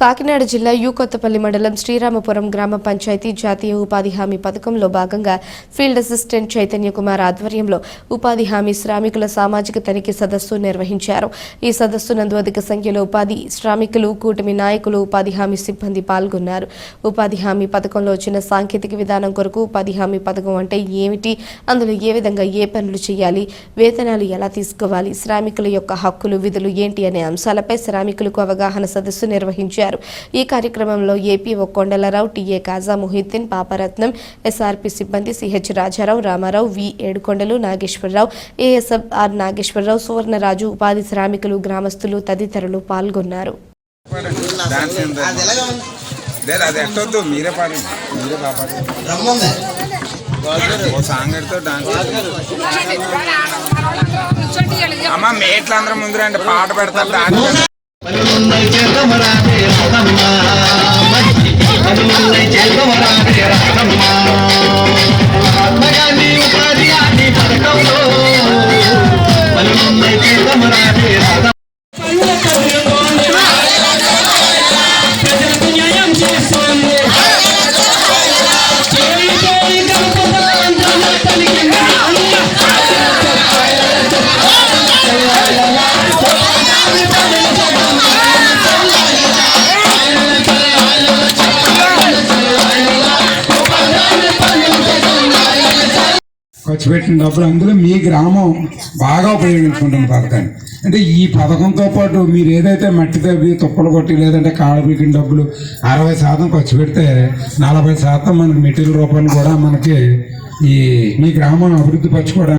కాకినాడ జిల్లా యూ కొత్తపల్లి మండలం శ్రీరామపురం గ్రామ పంచాయతీ జాతీయ ఉపాధి హామీ పథకంలో భాగంగా ఫీల్డ్ అసిస్టెంట్ చైతన్య కుమార్ ఆధ్వర్యంలో ఉపాధి హామీ శ్రామికుల సామాజిక తనిఖీ సదస్సు నిర్వహించారు. ఈ సదస్సు నందు అధిక సంఖ్యలో ఉపాధి శ్రామికులు కూటమి నాయకులు ఉపాధి హామీ సిబ్బంది పాల్గొన్నారు. ఉపాధి హామీ పథకంలో వచ్చిన సాంకేతిక విధానం కొరకు ఉపాధి హామీ పథకం అంటే ఏమిటి? అందులో ఏ విధంగా ఏ పనులు చేయాలి? వేతనాలు ఎలా తీసుకోవాలి? శ్రామికుల యొక్క హక్కులు విధులు ఏంటి అనే అంశాలపై శ్రామికులకు అవగాహన సదస్సు నిర్వహించారు. ఈ కార్యక్రమంలో AP O Kondalarao TA Kaja Mohiddin Paparatnam SRP సిబ్బంది CH Rajarao Ramarao V Yedukondalu Nageswararao ASF R Nageswararao Suvarnaraju ఉపాధి శ్రామికులు గ్రామస్తులు తదితరులు పాల్గొన్నారు. అమ్మ మేట్లు అందరం ముందు రండి పాట పెడతారు చేతమరాదే రాధమ్మ మంచికి పలువున్నై చేతమరాదే ఖర్చు పెట్టిన డబ్బులు అందులో మీ గ్రామం బాగా ఉపయోగించుకుంటుంది పథకాన్ని. అంటే ఈ పథకంతో పాటు మీరు ఏదైతే మట్టి తవ్వి తుప్పలు కొట్టి లేదంటే కాళ్ళ పీకిన డబ్బులు అరవై శాతం ఖర్చు పెడితే నలభై శాతం మనకి మెటీరియల్ రూపాయలు కూడా మనకి ఈ మీ గ్రామం అభివృద్ధి పరచుకోవడానికి